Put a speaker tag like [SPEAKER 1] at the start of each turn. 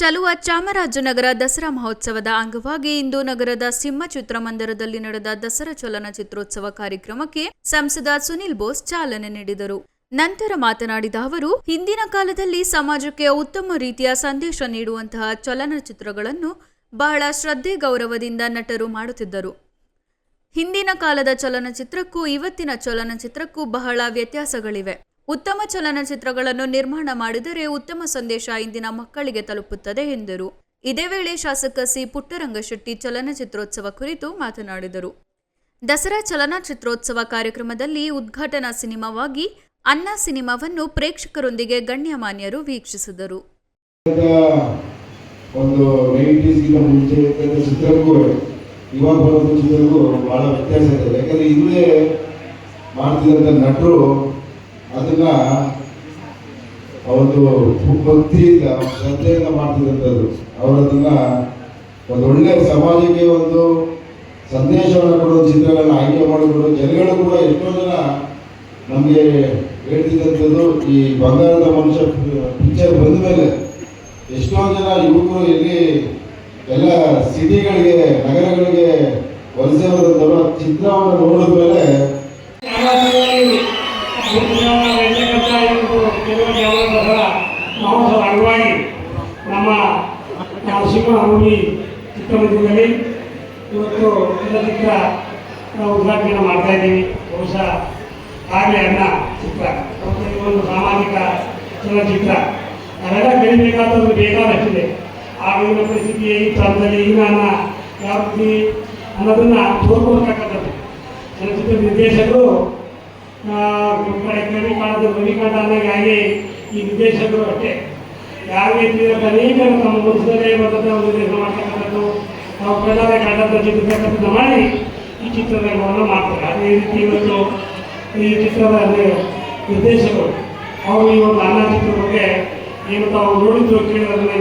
[SPEAKER 1] ಚಲುವ ಚಾಮರಾಜನಗರ ದಸರಾ ಮಹೋತ್ಸವದ ಅಂಗವಾಗಿ ಇಂದು ನಗರದ ಸಿಂಹ ಚಿತ್ರಮಂದಿರದಲ್ಲಿ ನಡೆದ ದಸರಾ ಚಲನಚಿತ್ರೋತ್ಸವ ಕಾರ್ಯಕ್ರಮಕ್ಕೆ ಸಂಸದ ಸುನಿಲ್ ಬೋಸ್ ಚಾಲನೆ ನೀಡಿದರು. ನಂತರ ಮಾತನಾಡಿದ ಅವರು, ಹಿಂದಿನ ಕಾಲದಲ್ಲಿ ಸಮಾಜಕ್ಕೆ ಉತ್ತಮ ರೀತಿಯ ಸಂದೇಶ ನೀಡುವಂತಹ ಚಲನಚಿತ್ರಗಳನ್ನು ಬಹಳ ಶ್ರದ್ಧೆ ಗೌರವದಿಂದ ನಟರು ಮಾಡುತ್ತಿದ್ದರು. ಹಿಂದಿನ ಕಾಲದ ಚಲನಚಿತ್ರಕ್ಕೂ ಇವತ್ತಿನ ಚಲನಚಿತ್ರಕ್ಕೂ ಬಹಳ ವ್ಯತ್ಯಾಸಗಳಿವೆ. ಉತ್ತಮ ಚಲನಚಿತ್ರಗಳನ್ನು ನಿರ್ಮಾಣ ಮಾಡಿದರೆ ಉತ್ತಮ ಸಂದೇಶ ಇಂದಿನ ಮಕ್ಕಳಿಗೆ ತಲುಪುತ್ತದೆ ಎಂದರು. ಇದೇ ವೇಳೆ ಶಾಸಕ ಸಿ ಪುಟ್ಟರಂಗಶೆಟ್ಟಿ ಚಲನಚಿತ್ರೋತ್ಸವ ಕುರಿತು ಮಾತನಾಡಿದರು. ದಸರಾ ಚಲನಚಿತ್ರೋತ್ಸವ ಕಾರ್ಯಕ್ರಮದಲ್ಲಿ ಉದ್ಘಾಟನಾ ಸಿನಿಮಾವಾಗಿ ಅನ್ನ ಸಿನಿಮಾವನ್ನು ಪ್ರೇಕ್ಷಕರೊಂದಿಗೆ ಗಣ್ಯಮಾನ್ಯರು ವೀಕ್ಷಿಸಿದರು.
[SPEAKER 2] ಒಂದು ಮುಂಚೆ ಇವಾಗ ಬಹಳ ವ್ಯತ್ಯಾಸ ಇದೆ. ಯಾಕಂದ್ರೆ ಮಾಡ್ತಿದ್ದಂಥ ನಟರು ಅದನ್ನ ಅವರು ಭಕ್ತಿಯಿಂದ ಶ್ರದ್ಧೆಯಿಂದ ಮಾಡ್ತಿದ್ದಂಥದ್ದು. ಅವರು ಅದನ್ನ ಒಂದು ಒಳ್ಳೆಯ ಸಮಾಜಕ್ಕೆ ಒಂದು ಸಂದೇಶವನ್ನು ಕೊಡೋ ಚಿತ್ರಗಳನ್ನ ಆಯ್ಕೆ ಮಾಡಿಕೊಂಡು ಜನಗಳು ಕೂಡ ಎಷ್ಟೋ ಜನ ನಮಗೆ ಹೇಳ್ತಿದ್ದಂಥದ್ದು ಈ ಬಂಗಾರದ ಮನುಷ್ಯ ಪಿಕ್ಚರ್ ಬಂದ ಮೇಲೆ ಎಷ್ಟೋ ಜನ ಯುವಕರು ಇಲ್ಲಿ ಎಲ್ಲ ಸಿಟಿಗಳಿಗೆ, ನಗರಗಳಿಗೆ ವಲಸೆ ಬರುತ್ತಲ್ಲ ಚಿತ್ರವನ್ನು ನೋಡಿದ ಮೇಲೆ
[SPEAKER 3] ಮಹೋತ್ಸವ ಅಂಗವಾಗಿ ನಮ್ಮ ನರಸಿಂಹ ಭೂಮಿ ಚಿತ್ರಮಂದಿರದಲ್ಲಿ ಇವತ್ತು ಚಲನಚಿತ್ರ ಉದ್ಘಾಟನೆ ಮಾಡ್ತಾ ಇದ್ದೀವಿ. ಬಹುಶಃ ಹಾಗೆ ಅನ್ನ ಚಿತ್ರ. ಮತ್ತು ಒಂದು ಸಾಮಾಜಿಕ ಚಲನಚಿತ್ರ. ಅವೆಲ್ಲ ಕಲಿಬೇಕಾದದ್ದು ಬೇಕಾದಷ್ಟಿದೆ ಆಗಿನ ಪರಿಸ್ಥಿತಿ ಈ ಕಾಲದಲ್ಲಿ ಈಗ ಅನ್ನ, ಯಾವ ರೀತಿ ಅನ್ನೋದನ್ನ ತೋರ್ಕೊಳ್ತಕ್ಕಂಥದ್ದು ಚಲನಚಿತ್ರ ನಿರ್ದೇಶಕರು ಕಡೆ ಕವಿ ಕಾಣದ ರವಿ ಕಾಂಡ ಹಾಗೆ ಈ ನಿರ್ದೇಶಕರು ಅಷ್ಟೇ. ಯಾವ ರೀತಿ ಅನೇಕರು ತಮ್ಮ ಮನಸ್ಸಲ್ಲೇ ಬರ್ತದೆ ಒಂದು ನಿರ್ದೇಶನ ಮಾಡ್ತಕ್ಕಂಥದ್ದು, ನಾವು ಕನ್ನಡ ಕಂಡಂಥ ಚಿತ್ರತಕ್ಕಂಥದ್ದು ಮಾಡಿ ಈ ಚಿತ್ರರಂಗವನ್ನು ಮಾಡ್ತಾರೆ. ಅದೇ ರೀತಿ ಇವತ್ತು ಈ ಚಿತ್ರದ ನಿರ್ದೇಶಕರು, ಅವರು ಈ ಒಂದು ಅನ್ನ ಚಿತ್ರದ ಬಗ್ಗೆ ಏನು ತಾವು ನೋಡಿದ್ರು ಕೇಳಿದ್ರೆ